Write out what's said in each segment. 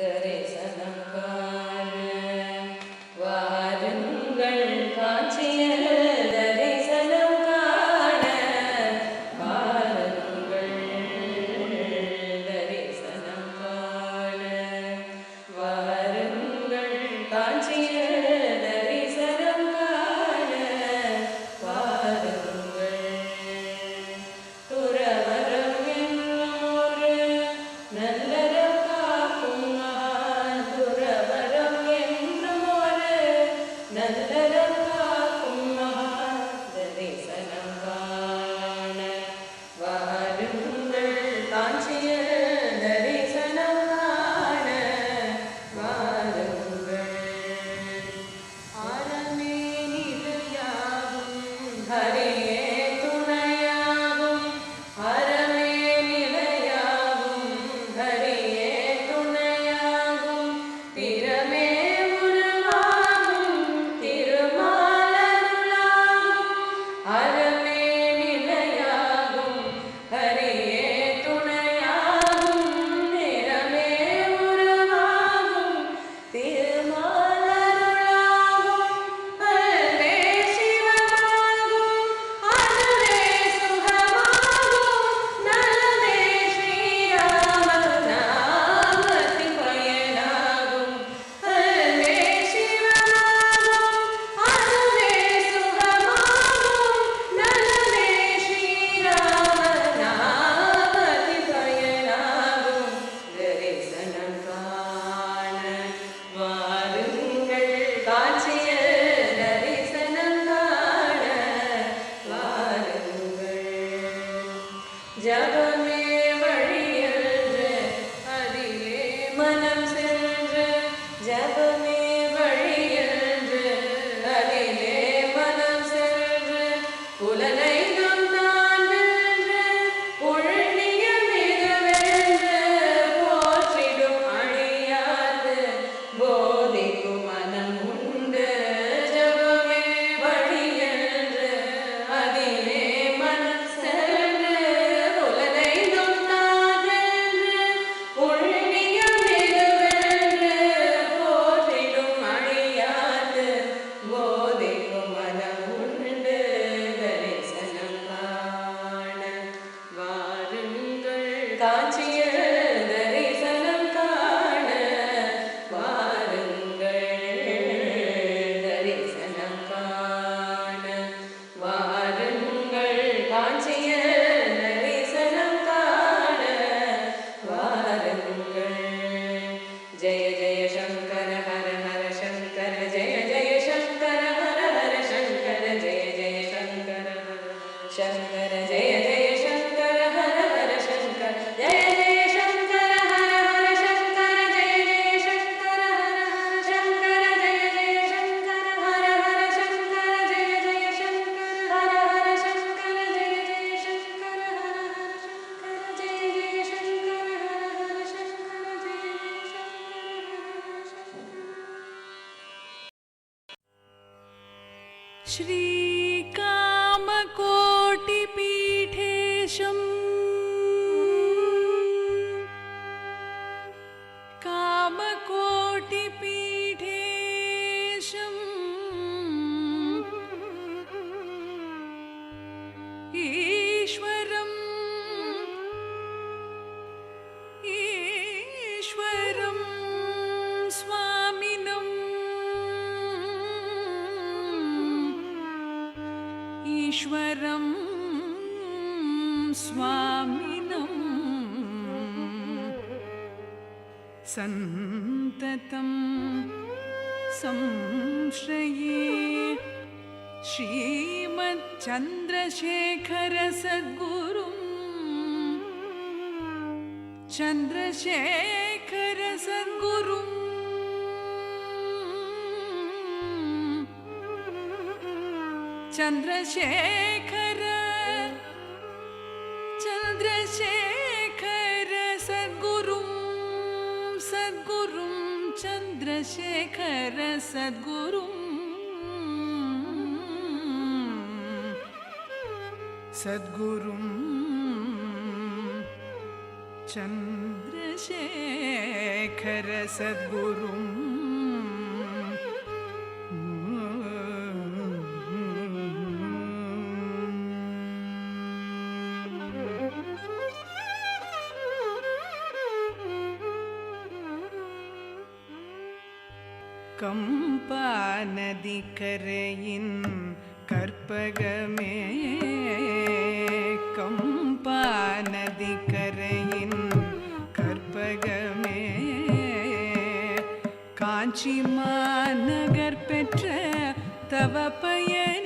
the य जय शङ्कर हर हर जय जय शङ्कर हर हर जय जय शङ्कर हर हर शङ्कर जय जय शङ्कर हर हर जय जय शङ्कर हर हर जय जय शङ्कर हर हर जय जय शङ्कर हर हर जय जय शङ् ഈശ്വരം സ്വാമിനം സന്തതം സംശ്രയേ श्रीमच्चन्द्रशेखरसद्गुरुं चन्द्रशेखरसद्गुरुम् चंद्रशेखर चंद्रशेखर सदगुरु सदगुरु चंद्रशेखर सदगुरु। सदगुरु चंद्रशेखर सदगुरु। கம்பா நதிக்கரையின் கற்பகமே. கம்பா நதிக்கரையின் கற்பகமே. காஞ்சி மாநகர் பெற்ற தவ பயன்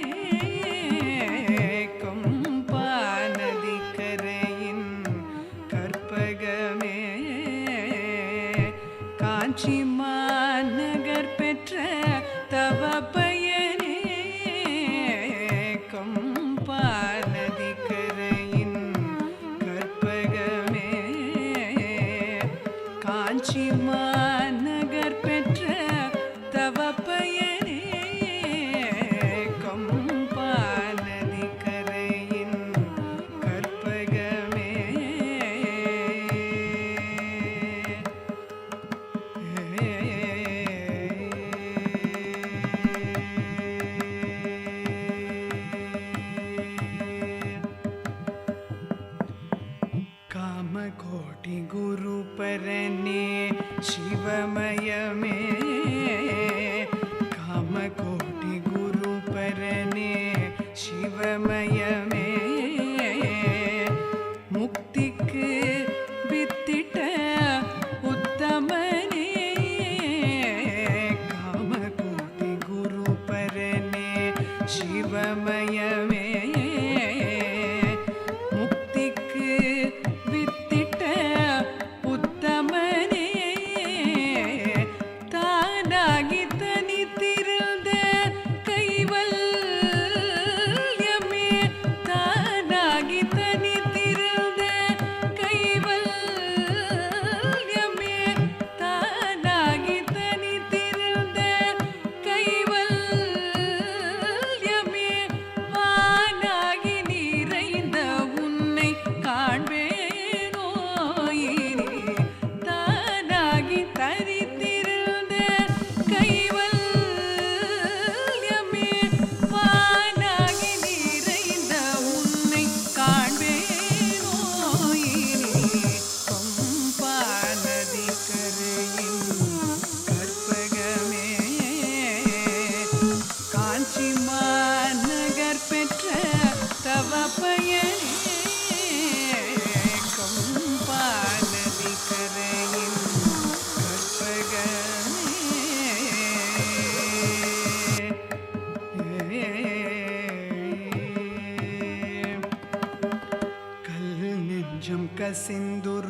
ஈஸ்வரனே சிவமயமே. காமகோட்டி குரு பரனே சிவமயமே. முக்திக்கு வித்திட்ட உத்தமனே காமகோட்டி குரு பரனே சிவமயமே. sindhu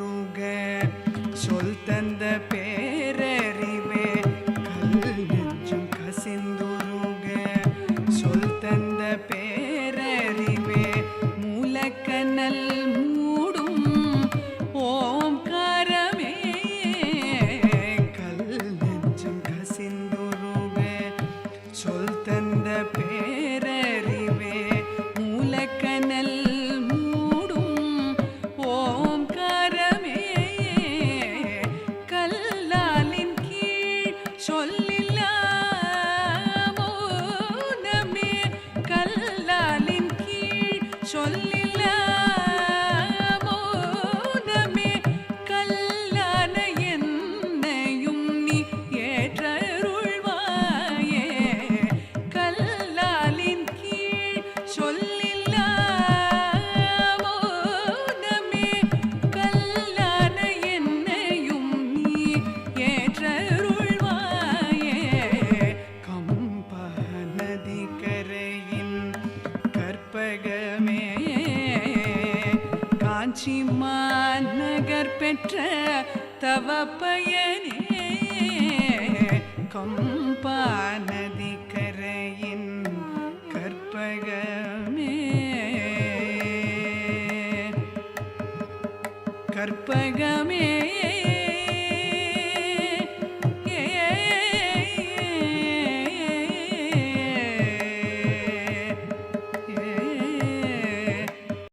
காஞ்சி மாநகர் பெற்ற தவ பயனே கம்பா நதி கரையின் கற்பகமே. கற்பகமே